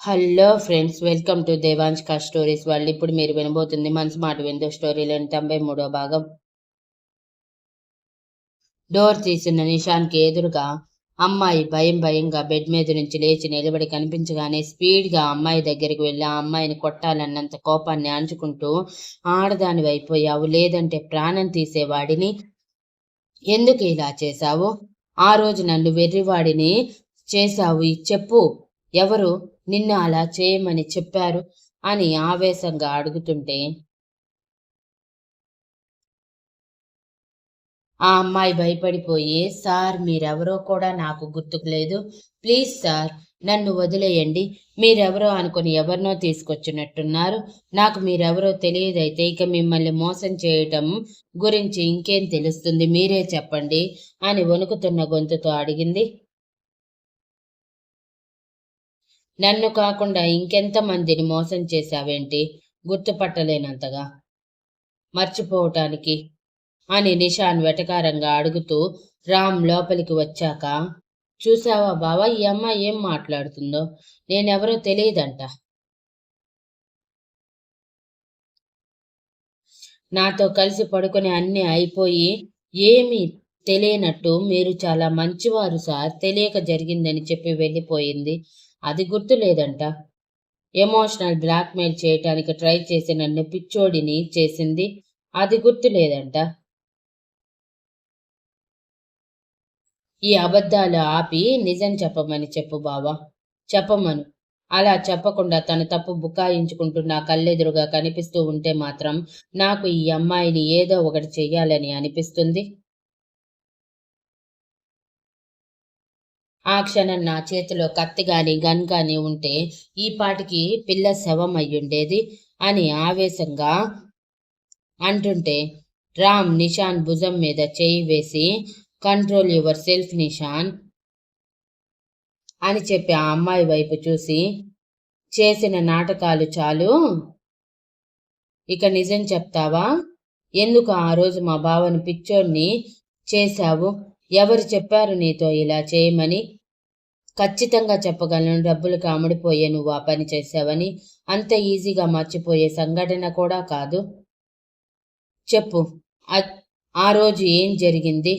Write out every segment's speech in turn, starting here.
Hello friends welcome to Devansh stories వాళ్ళు ఇప్పుడు మీరు వినబోతుంది మనసు మాట విందో స్టోరీలోని తొంభై మూడో భాగం. డోర్ తీసిన నిషాన్కి ఎదురుగా అమ్మాయి భయం భయంగా బెడ్ మీద నుంచి లేచి నిలబడి కనిపించగానే స్పీడ్గా అమ్మాయి దగ్గరికి వెళ్ళి ఆ అమ్మాయిని కొట్టాలన్నంత కోపాన్ని అంచుకుంటూ ఆడదాని అయిపోయావు లేదంటే ప్రాణం తీసేవాడిని ఎందుకు ఇలా చేశావు? ఆ రోజు నన్ను వెర్రివాడిని చేశావు. ఈ చెప్పు ఎవరు? నిన్ను అలా చేయమని చెప్పారు అని ఆవేశంగా అడుగుతుంటే ఆ అమ్మాయి భయపడిపోయి సార్ మీరెవరో కూడా నాకు గుర్తుకు లేదు ప్లీజ్ సార్ నన్ను వదిలేయండి. మీరెవరో అనుకుని ఎవరినో తీసుకొచ్చినట్టున్నారు. నాకు మీరెవరో తెలియదైతే ఇక మిమ్మల్ని మోసం చేయటం గురించి ఇంకేం తెలుస్తుంది? మీరే చెప్పండి అని వణుకుతున్న గొంతుతో అడిగింది. నన్ను కాకుండా ఇంకెంతమందిని మోసం చేశావేంటి? గుర్తుపట్టలేనంతగా. మర్చిపోవటానికి? అని నిషాన్ వెటకారంగా అడుగుతూ రామ్ లోపలికి వచ్చాక చూసావా బావా ఈ అమ్మాయి ఏం మాట్లాడుతుందో? నేనెవరో తెలియదంట. నాతో కలిసి పడుకుని అన్నీ అయిపోయి ఏమీ తెలియనట్టు మీరు చాలా మంచివారు సార్ తెలియక జరిగిందని చెప్పి వెళ్ళిపోయింది. అది గుర్తు లేదంట. ఎమోషనల్ బ్లాక్మెయిల్ చేయటానికి ట్రై చేసి నన్ను పిచ్చోడిని చేసింది. అది గుర్తు లేదంట. ఈ అబద్ధాలు ఆపి నిజం చెప్పమని చెప్పు బావా. చెప్పమను. అలా చెప్పకుండా తన తప్పు బుకాయించుకుంటూ నా కళ్ళెదురుగా కనిపిస్తూ ఉంటే మాత్రం నాకు ఈ అమ్మాయిని ఏదో ఒకటి చెయ్యాలని అనిపిస్తుంది. ఆ క్షణం నా చేతిలో కత్తి గాని గన్ గాని ఉంటే ఈ పాటికి పిల్ల శవం అయ్యుండేది అని ఆవేశంగా అంటుంటే రామ్ నిషాన్ భుజం మీద చేయి వేసి కంట్రోల్ యువర్ సెల్ఫ్ నిషాన్ అని చెప్పి ఆ అమ్మాయి వైపు చూసి చేసిన నాటకాలు చాలు. ఇక నిజం చెప్తావా? ఎందుకు ఆ రోజు మా బావని పిచ్చోడిని చేశావు? ఎవరు చెప్పారు నీతో ఇలా చేయమని? ఖచ్చితంగా చెప్పగలను డబ్బులకు అమ్ముడిపోయే నువ్వు ఆ పని చేసావని అంత ఈజీగా మర్చిపోయే సంఘటన కూడా కాదు. చెప్పు. ఆ రోజు ఏం జరిగింది?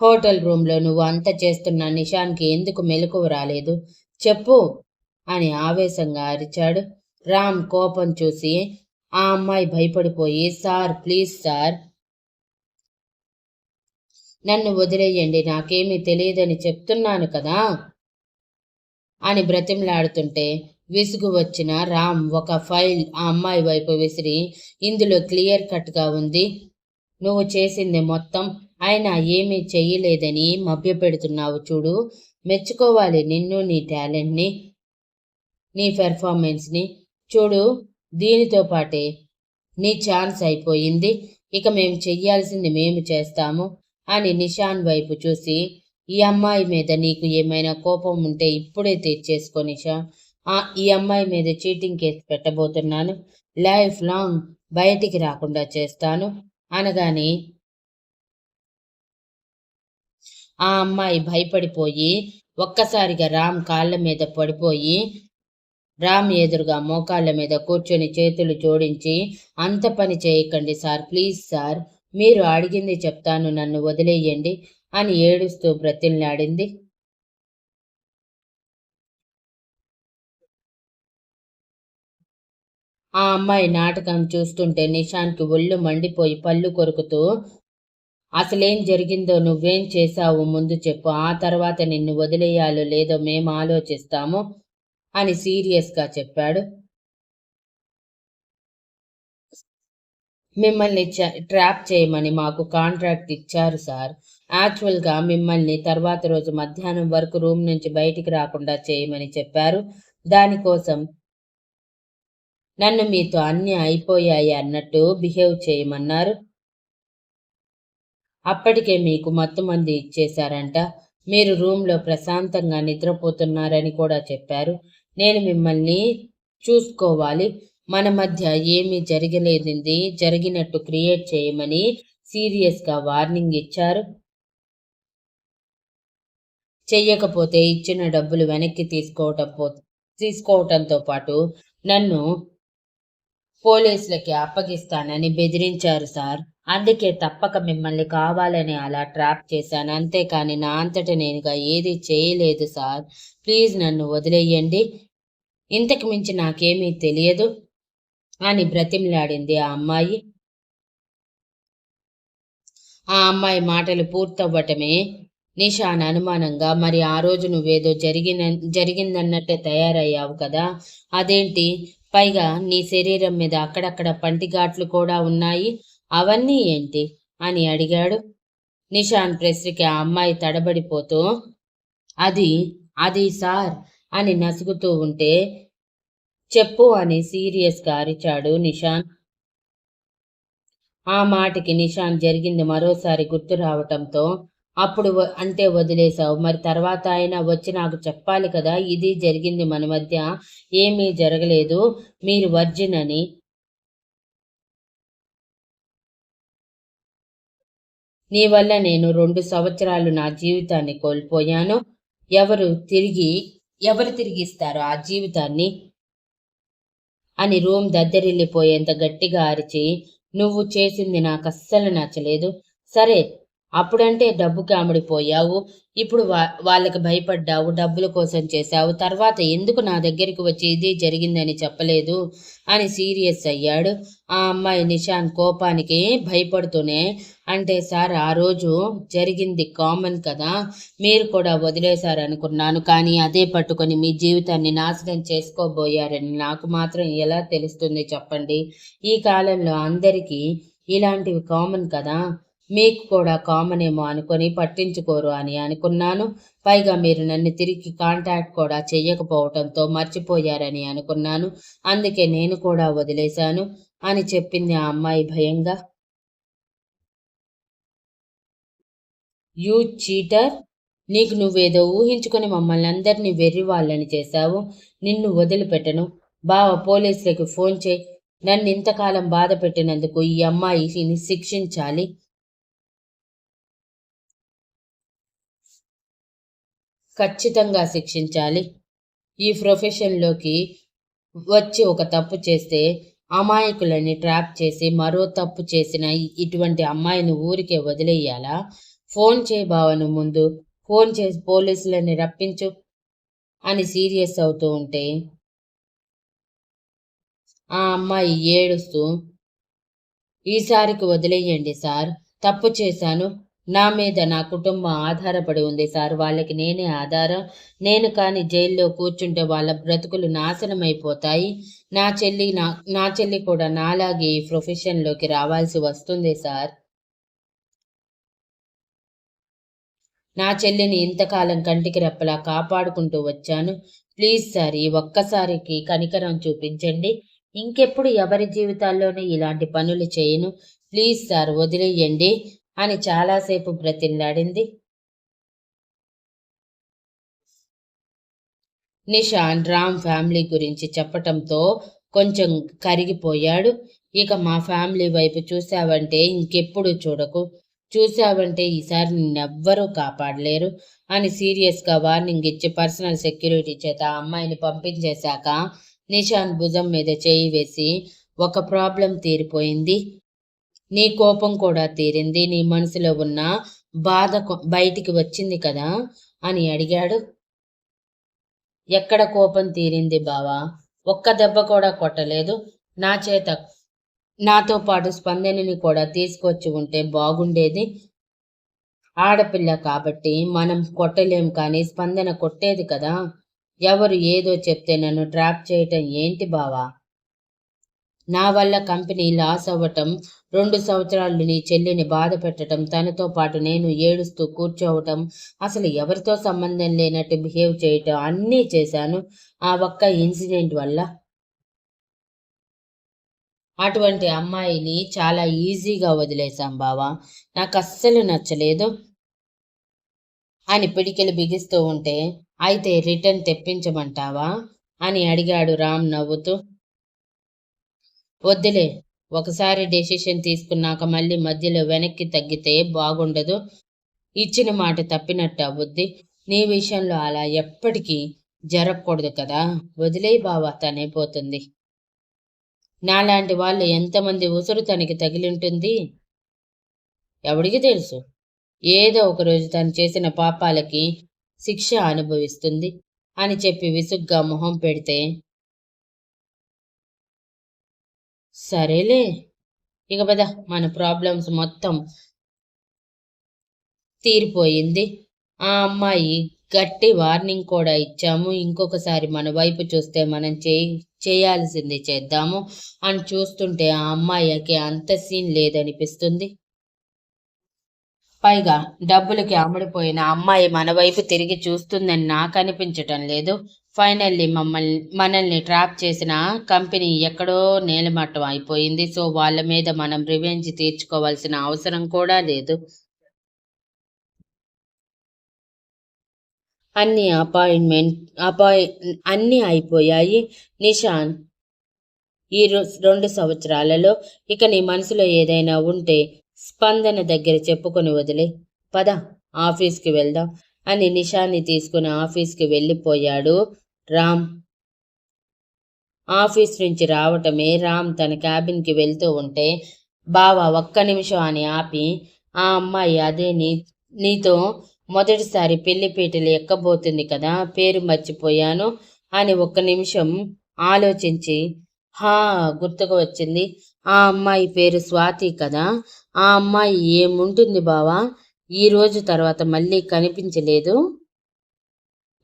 హోటల్ రూమ్లో నువ్వు అంత చేస్తున్న నిషాన్కి ఎందుకు మెలకువ రాలేదు? చెప్పు అని ఆవేశంగా అరిచాడు. రామ్ కోపం చూసి ఆ అమ్మాయి భయపడిపోయి సార్ ప్లీజ్ సార్ నన్ను వదిలేయండి నాకేమీ తెలియదని చెప్తున్నాను కదా? అని బ్రతిమలాడుతుంటే విసుగు వచ్చిన రామ్ ఒక ఫైల్ ఆ అమ్మాయి వైపు విసిరి ఇందులో క్లియర్ కట్గా ఉంది. నువ్వు చేసింది మొత్తం ఆయన ఏమీ చెయ్యలేదని మభ్యపెడుతున్నావు చూడు. మెచ్చుకోవాలి నిన్ను నీ టాలెంట్ని నీ పెర్ఫార్మెన్స్ని. చూడు దీనితో పాటే నీ ఛాన్స్ అయిపోయింది. ఇక మేము చెయ్యాల్సింది మేము చేస్తాము. అని నిషాన్ వైపు చూసి ఈ అమ్మాయి మీద నీకు ఏమైనా కోపం ఉంటే ఇప్పుడే తెచ్చేసుకో నిషా. ఈ అమ్మాయి మీద చీటింగ్ కేసు పెట్టబోతున్నాను. లైఫ్ లాంగ్ బయటికి రాకుండా చేస్తాను అనగాని ఆ అమ్మాయి భయపడిపోయి ఒక్కసారిగా రామ్ కాళ్ళ మీద పడిపోయి రామ్ ఎదురుగా మోకాళ్ళ మీద కూర్చొని చేతులు జోడించి అంత పని చేయకండి సార్ ప్లీజ్ సార్ మీరు అడిగింది చెప్తాను నన్ను వదిలేయండి అని ఏడుస్తూ బ్రతిల్లాడింది ఆ అమ్మాయి నాటకం చూస్తుంటే నిషాన్కి ఒళ్ళు మండిపోయి పళ్ళు కొరుకుతూ అసలేం జరిగిందో నువ్వేం చేశావు ముందు చెప్పు ఆ తర్వాత నిన్ను వదిలేయాలో లేదో మేము ఆలోచిస్తాము అని సీరియస్గా చెప్పాడు. మిమ్మల్ని ట్రాప్ చేయమని మాకు కాంట్రాక్ట్ ఇచ్చారు సార్. యాక్చువల్గా మిమ్మల్ని తర్వాత రోజు మధ్యాహ్నం వరకు రూమ్ నుంచి బయటికి రాకుండా చేయమని చెప్పారు. దానికోసం నన్ను మీతో అన్నీ అయిపోయాయి అన్నట్టు బిహేవ్ చేయమన్నారు. అప్పటికే మీకు మత్తు మంది ఇచ్చేశారంట. మీరు రూమ్లో ప్రశాంతంగా నిద్రపోతున్నారని కూడా చెప్పారు. నేను మిమ్మల్ని చూసుకోవాలి. మన మధ్య ఏమీ జరగలేదండి జరిగినట్టు క్రియేట్ చేయమని సీరియస్గా వార్నింగ్ ఇచ్చారు. చెయ్యకపోతే ఇచ్చిన డబ్బులు వెనక్కి తీసుకోవటం పో తీసుకోవటంతో పాటు నన్ను పోలీసులకి అప్పగిస్తానని బెదిరించారు సార్. అందుకే తప్పక మిమ్మల్ని కావాలని అలా ట్రాప్ చేశాను. అంతేకాని నా అంతట నేనుగా ఏది చేయలేదు సార్. ప్లీజ్ నన్ను వదిలేయండి. ఇంతకు మించి నాకేమీ తెలియదు. అని బ్రతిమలాడింది ఆ అమ్మాయి. ఆ అమ్మాయి మాటలు పూర్తవ్వటమే నిషాన్ అనుమానంగా మరి ఆ రోజు నువ్వేదో జరిగిన జరిగిందన్నట్టే తయారయ్యావు కదా? అదేంటి? పైగా నీ శరీరం మీద అక్కడక్కడ పంటిఘాట్లు కూడా ఉన్నాయి. అవన్నీ ఏంటి? అని అడిగాడు. నిషాన్ ప్రశ్నకి ఆ అమ్మాయి తడబడిపోతూ అది అది సార్ అని నసుగుతూ ఉంటే చెప్పు అని సీరియస్గా అరిచాడు నిషాన్. ఆ మాటకి నిషాన్ జరిగింది మరోసారి గుర్తు రావటంతో అప్పుడు అంటే వదిలేశావు. మరి తర్వాత ఆయన వచ్చి నాకు చెప్పాలి కదా ఇది జరిగింది మన మధ్య ఏమీ జరగలేదు. మీరు వర్జిన్ అని నీ వల్ల నేను రెండు సంవత్సరాలు నా జీవితాన్ని కోల్పోయాను. ఎవరు తిరిగి ఎవరు తిరిగిస్తారు ఆ జీవితాన్ని అని రూమ్ దద్దరిల్లిపోయేంత గట్టిగా అరిచి నువ్వు చేసింది నాకు అస్సలు నచ్చలేదు. సరే అప్పుడంటే డబ్బు అమ్ముడిపోయావు ఇప్పుడు వా వాళ్ళకి భయపడ్డావు డబ్బుల కోసం చేశావు. తర్వాత ఎందుకు నా దగ్గరికి వచ్చి ఇది జరిగిందని చెప్పలేదు? అని సీరియస్ అయ్యాడు. ఆ అమ్మాయి నిషాన్ కోపానికి భయపడుతూనే అంటే సార్ ఆ రోజు జరిగింది కామన్ కదా మీరు కూడా వదిలేశారనుకున్నాను. కానీ అదే పట్టుకొని మీ జీవితాన్ని నాశనం చేసుకోబోయారని నాకు మాత్రం ఎలా తెలుస్తుంది చెప్పండి? ఈ కాలంలో అందరికీ ఇలాంటివి కామన్ కదా. మీకు కూడా కామన్ ఏమో అనుకొని పట్టించుకోరు అని అనుకున్నాను. పైగా మీరు నన్ను తిరిగి కాంటాక్ట్ కూడా చెయ్యకపోవటంతో మర్చిపోయారని అనుకున్నాను. అందుకే నేను కూడా వదిలేశాను అని చెప్పింది ఆ అమ్మాయి భయంగా. You cheater! నీకు నువ్వేదో ఊహించుకొని మమ్మల్ని అందరినీ వెర్రి వాళ్ళని చేశావు. నిన్ను వదిలిపెట్టను. బావ పోలీసులకు ఫోన్ చేయి. నన్ను ఇంతకాలం బాధ పెట్టినందుకు ఈ అమ్మాయిని శిక్షించాలి. ఖచ్చితంగా శిక్షించాలి. ఈ ప్రొఫెషన్లోకి వచ్చి ఒక తప్పు చేస్తే అమాయకులని ట్రాప్ చేసి మరో తప్పు చేసిన ఇటువంటి అమ్మాయిని ఊరికే వదిలేయాలా? ఫోన్ చేయి బావను ముందు. ఫోన్ చేసి పోలీసులని రప్పించు అని సీరియస్ అవుతూ ఉంటే ఆ అమ్మాయి ఏడుస్తూ ఈసారికి వదిలేయండి సార్. తప్పు చేశాను. నా మీద నా కుటుంబం ఆధారపడి ఉంది సార్. వాళ్ళకి నేనే ఆధారం. నేను కానీ జైల్లో కూర్చుంటే వాళ్ళ బ్రతుకులు నాశనం అయిపోతాయి నా చెల్లి నా నా చెల్లి కూడా నాలాగే ఈ ప్రొఫెషన్లోకి రావాల్సి వస్తుంది సార్. నా చెల్లిని ఇంతకాలం కంటికి రెప్పలా కాపాడుకుంటూ వచ్చాను. ప్లీజ్ సార్ ఈ ఒక్కసారికి కనికరం చూపించండి. ఇంకెప్పుడు ఎవరి జీవితాల్లోనూ ఇలాంటి పనులు చేయను. ప్లీజ్ సార్ వదిలేయండి. అని చాలాసేపు బ్రతిన్నాడింది. నిషాన్ రామ్ ఫ్యామిలీ గురించి చెప్పటంతో కొంచెం కరిగిపోయాడు. ఇక మా ఫ్యామిలీ వైపు చూశావంటే ఇంకెప్పుడు చూడకు. చూశావంటే ఈసారి నిన్నెవ్వరూ కాపాడలేరు అని సీరియస్గా వార్నింగ్ ఇచ్చి పర్సనల్ సెక్యూరిటీ చేత అమ్మాయిని పంపించేశాక నిషాన్ భుజం మీద చేయి వేసి ఒక ప్రాబ్లం తీరిపోయింది. నీ కోపం కూడా తీరింది నీ మనసులో ఉన్న బాధ బయటికి వచ్చింది కదా అని అడిగాడు. ఎక్కడ కోపం తీరింది బావా? ఒక్క దెబ్బ కూడా కొట్టలేదు. నా చేత నాతో పాటు స్పందనని కూడా తీసుకొచ్చి ఉంటే బాగుండేది. ఆడపిల్ల కాబట్టి మనం కొట్టలేం కానీ స్పందన కొట్టేది కదా. ఎవరు ఏదో చెప్తే నన్ను ట్రాప్ చేయటం ఏంటి బావా? నా వల్ల కంపెనీ లాస్ అవ్వటం రెండు సంవత్సరాలు నీ చెల్లిని బాధ పెట్టడం తనతో పాటు నేను ఏడుస్తూ కూర్చోవటం అసలు ఎవరితో సంబంధం లేనట్టు బిహేవ్ చేయటం అన్నీ చేశాను. ఆ ఒక్క ఇన్సిడెంట్ వల్ల అటువంటి అమ్మాయిని చాలా ఈజీగా వదిలేశాం బావా. నాకు అస్సలు నచ్చలేదు అని పిడికిలు బిగిస్తూ ఉంటే అయితే రిటర్న్ తెప్పించమంటావా? అని అడిగాడు రామ్ నవ్వుతూ. వద్దులే ఒకసారి డెసిషన్ తీసుకున్నాక మళ్ళీ మధ్యలో వెనక్కి తగ్గితే బాగుండదు. ఇచ్చిన మాట తప్పినట్టు అవుద్ది. నీ విషయంలో అలా ఎప్పటికీ జరగకూడదు కదా. వదిలేయి బావా తనే పోతుంది. నాలాంటి వాళ్ళు ఎంతమంది ఉసురు తనకి తగిలింటుంది? ఎవడికి తెలుసు? ఏదో ఒకరోజు తను చేసిన పాపాలకి శిక్ష అనుభవిస్తుంది అని చెప్పి విసుగ్గా మొహం పెడితే సరేలే. ఇక పద మన ప్రాబ్లమ్స్ మొత్తం తీరిపోయింది. ఆ అమ్మాయి గట్టి వార్నింగ్ కూడా ఇచ్చాము. ఇంకొకసారి మన వైపు చూస్తే మనం చేయి చేయాల్సింది చేద్దాము అని చూస్తుంటే ఆ అమ్మాయికి అంత సీన్ లేదనిపిస్తుంది. పైగా డబ్బులకి అమ్ముడిపోయిన అమ్మాయి మన వైపు తిరిగి చూస్తుందని నాకు అనిపించటం లేదు. ఫైనల్లీ మమ్మల్ని మనల్ని ట్రాప్ చేసిన కంపెనీ ఎక్కడో నేలమట్టం అయిపోయింది. సో వాళ్ళ మీద మనం రివెంజ్ తీర్చుకోవాల్సిన అవసరం కూడా లేదు. అన్ని అపాయింట్మెంట్ అపాయి అన్నీ అయిపోయాయి. నిషాన్ ఈ రెండు సంవత్సరాలలో ఇక నీ మనసులో ఏదైనా ఉంటే స్పందన దగ్గర చెప్పుకొని వదిలే. పద ఆఫీస్కి వెళ్దాం. అని నిషాన్ని తీసుకుని ఆఫీస్కి వెళ్ళిపోయాడు రామ్. ఆఫీస్ నుంచి రావటమే రామ్ తన క్యాబిన్కి వెళ్తూ ఉంటే బావా ఒక్క నిమిషం అని ఆపి ఆ అమ్మాయి అదే నీ నీతో మొదటిసారి పెళ్ళిపీటలు ఎక్కబోతుంది కదా పేరు మర్చిపోయాను అని ఒక్క నిమిషం ఆలోచించి హా గుర్తుకు వచ్చింది. ఆ అమ్మాయి పేరు స్వాతి కదా ఆ అమ్మాయి ఏముంటుంది బావా? ఈ రోజు తర్వాత మళ్ళీ కనిపించలేదు.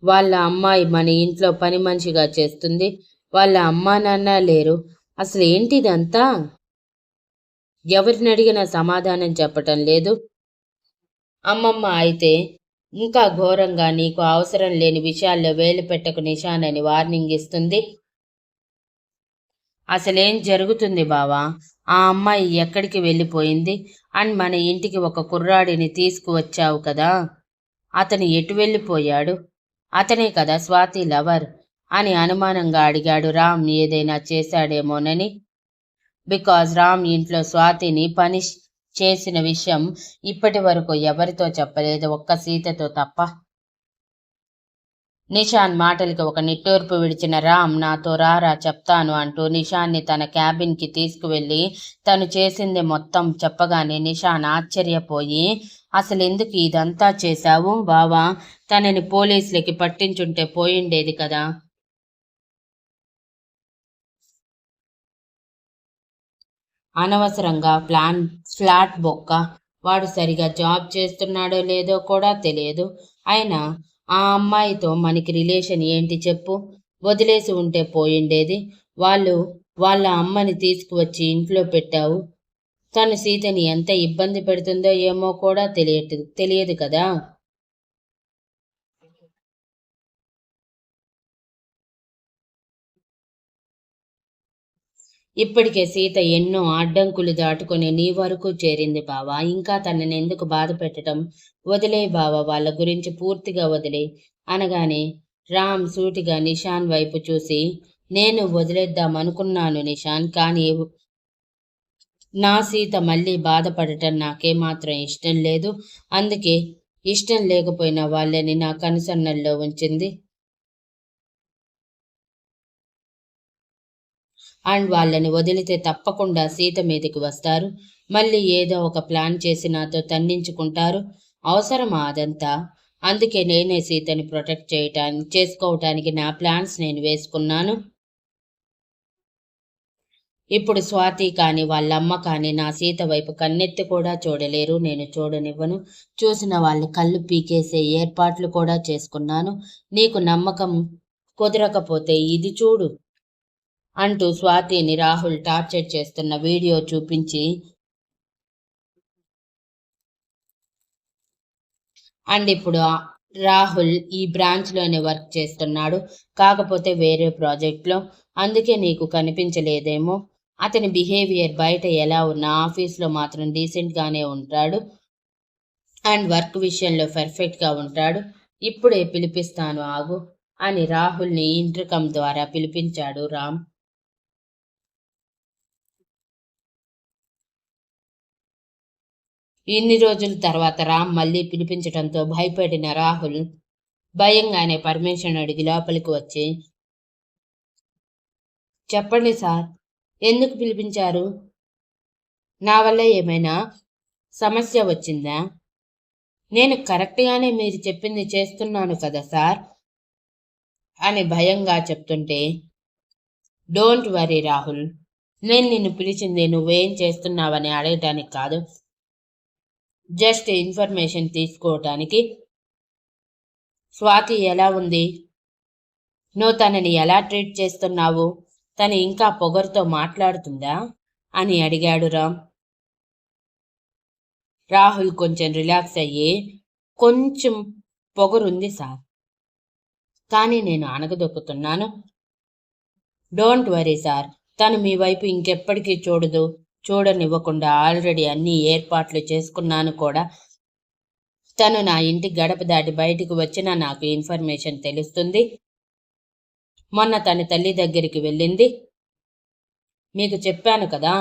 వాళ్ళ అమ్మాయి మన ఇంట్లో పని మనిషిగా చేస్తుంది. వాళ్ళ అమ్మా నాన్న లేరు. అసలు ఏంటిదంతా? ఎవరిని అడిగినా సమాధానం చెప్పటం లేదు. అమ్మమ్మ అయితే ఇంకా ఘోరంగా నీకు అవసరం లేని విషయాల్లో వేలు పెట్టకు నిషానని వార్నింగ్ ఇస్తుంది. అసలేం జరుగుతుంది బావా? ఆ అమ్మాయి ఎక్కడికి వెళ్ళిపోయింది? అండ్ మన ఇంటికి ఒక కుర్రాడిని తీసుకువచ్చావు కదా? అతను ఎటు వెళ్ళిపోయాడు? అతనే కదా స్వాతి లవర్ అని అనుమానంగా అడిగాడు రామ్. ఏదైనా చేశాడేమోనని? బికాజ్ రామ్ ఇంట్లో స్వాతిని పనిష్ చేసిన విషయం ఇప్పటి వరకు ఎవరితో చెప్పలేదు. ఒక్క సీతతో తప్ప నిషాన్ మాటలకి ఒక నిట్టూర్పు విడిచిన రామ్ నాతో రారా చెప్తాను అంటూ నిషాన్ని తన క్యాబిన్కి తీసుకువెళ్ళి తను చేసింది మొత్తం చెప్పగానే నిషాన్ ఆశ్చర్యపోయి అసలు ఎందుకు ఇదంతా చేశావు? బావా తనని పోలీసులకి పట్టించుంటే పోయిండేది కదా. అనవసరంగా ప్లాన్ ఫ్లాట్ బొక్క. వాడు సరిగా జాబ్ చేస్తున్నాడో లేదో కూడా తెలియదు. అయినా ఆ అమ్మాయితో మనకి రిలేషన్ ఏంటి చెప్పు. వదిలేసి ఉంటే పోయిండేది. వాళ్ళు వాళ్ళ అమ్మని తీసుకువచ్చి ఇంట్లో పెట్టావు. తను సీతని ఎంత ఇబ్బంది పెడుతుందో ఏమో కూడా తెలియదు తెలియదు కదా. ఇప్పటికే సీత ఎన్నో అడ్డంకులు దాటుకొని నీ వరకు చేరింది బావా. ఇంకా తనని ఎందుకు బాధ పెట్టడం? వదిలే బావా వాళ్ళ గురించి పూర్తిగా వదిలే. అనగానే రామ్ సూటిగా నిషాన్ వైపు చూసి నేను వదిలేద్దాం అనుకున్నాను నిషాన్ కానీ నా సీత మళ్ళీ బాధపడటం నాకేమాత్రం ఇష్టం లేదు. అందుకే ఇష్టం లేకపోయినా వాళ్ళని నా కనుసన్నల్లో ఉంచింది. అండ్ వాళ్ళని వదిలితే తప్పకుండా సీత మీదకి వస్తారు. మళ్ళీ ఏదో ఒక ప్లాన్ చేసి నాతో తండించుకుంటారు అవసరమా అదంతా? అందుకే నేనే సీతని ప్రొటెక్ట్ చేయటానికి చేసుకోవటానికి నా ప్లాన్స్ నేను వేసుకున్నాను. ఇప్పుడు స్వాతి కానీ వాళ్ళమ్మ కానీ నా సీత వైపు కన్నెత్తి కూడా చూడలేరు. నేను చూడనివ్వను. చూసిన వాళ్ళు కళ్ళు పీకేసే ఏర్పాట్లు కూడా చేసుకున్నాను. నీకు నమ్మకం కుదరకపోతే ఇది చూడు. అంటూ స్వాతిని రాహుల్ టార్చర్ చేస్తున్న వీడియో చూపించి అండ్ ఇప్పుడు రాహుల్ ఈ బ్రాంచ్లోనే వర్క్ చేస్తున్నాడు కాకపోతే వేరే ప్రాజెక్ట్లో అందుకే నీకు కనిపించలేదేమో. అతని బిహేవియర్ బయట ఎలా ఉన్నా ఆఫీస్లో మాత్రం డీసెంట్గానే ఉంటాడు. అండ్ వర్క్ విషయంలో పర్ఫెక్ట్గా ఉంటాడు. ఇప్పుడే పిలిపిస్తాను ఆగు అని రాహుల్ని ఇంటర్కమ్ ద్వారా పిలిపించాడు రామ్. ఇన్ని రోజుల తర్వాత రామ్ మళ్ళీ పిలిపించడంతో భయపడిన రాహుల్ భయంగానే పర్మిషన్ అడిగి లోపలికి వచ్చి చెప్పండి సార్ ఎందుకు పిలిపించారు? నా వల్ల ఏమైనా సమస్య వచ్చిందా? నేను కరెక్ట్గానే మీరు చెప్పింది చేస్తున్నాను కదా సార్ అని భయంగా చెప్తుంటే డోంట్ వరీ రాహుల్ నేను నిన్ను పిలిచింది నువ్వేం చేస్తున్నావని అడగటానికి కాదు. జస్ట్ ఇన్ఫర్మేషన్ తీసుకోవటానికి. స్వాతి ఎలా ఉంది? నువ్వు తనని ఎలా ట్రీట్ చేస్తున్నావు? తను ఇంకా పొగరుతో మాట్లాడుతుందా? అని అడిగాడు రామ్. రాహుల్ కొంచెం రిలాక్స్ అయ్యి కొంచెం పొగరుంది సార్. కానీ నేను అనగదొక్కుతున్నాను డోంట్ వరీ సార్. తను మీ వైపు ఇంకెప్పటికీ చూడదు. చూడనివ్వకుండా ఆల్రెడీ అన్ని ఏర్పాట్లు చేసుకున్నాను కూడా. తను నా ఇంటి గడప దాటి బయటికి వచ్చినా నాకు ఇన్ఫర్మేషన్ తెలుస్తుంది. మొన్న తన తల్లి దగ్గరికి వెళ్ళింది. మీకు చెప్పాను కదా?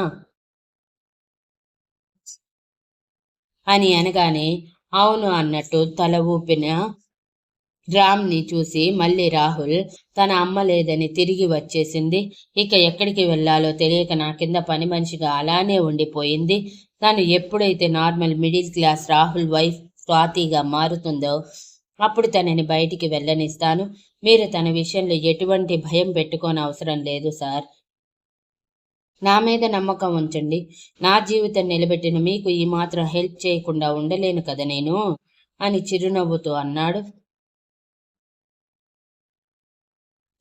అని అనగానే అవును అన్నట్టు తల ఊపిన రామ్ని చూసి మళ్ళీ రాహుల్ తన అమ్మ లేదని తిరిగి వచ్చేసింది. ఇక ఎక్కడికి వెళ్ళాలో తెలియక నా కింద పని మనిషిగా అలానే ఉండిపోయింది. తను ఎప్పుడైతే normal middle class Rahul wife స్వాతిగా మారుతుందో అప్పుడు తనని బయటికి వెళ్ళనిస్తాను. మీరు తన విషయంలో ఎటువంటి భయం పెట్టుకోని అవసరం లేదు సార్. నా మీద నమ్మకం ఉంచండి. నా జీవితం నిలబెట్టిన మీకు ఈ మాత్రం హెల్ప్ చేయకుండా ఉండలేను కదా నేను? అని చిరునవ్వుతూ అన్నాడు.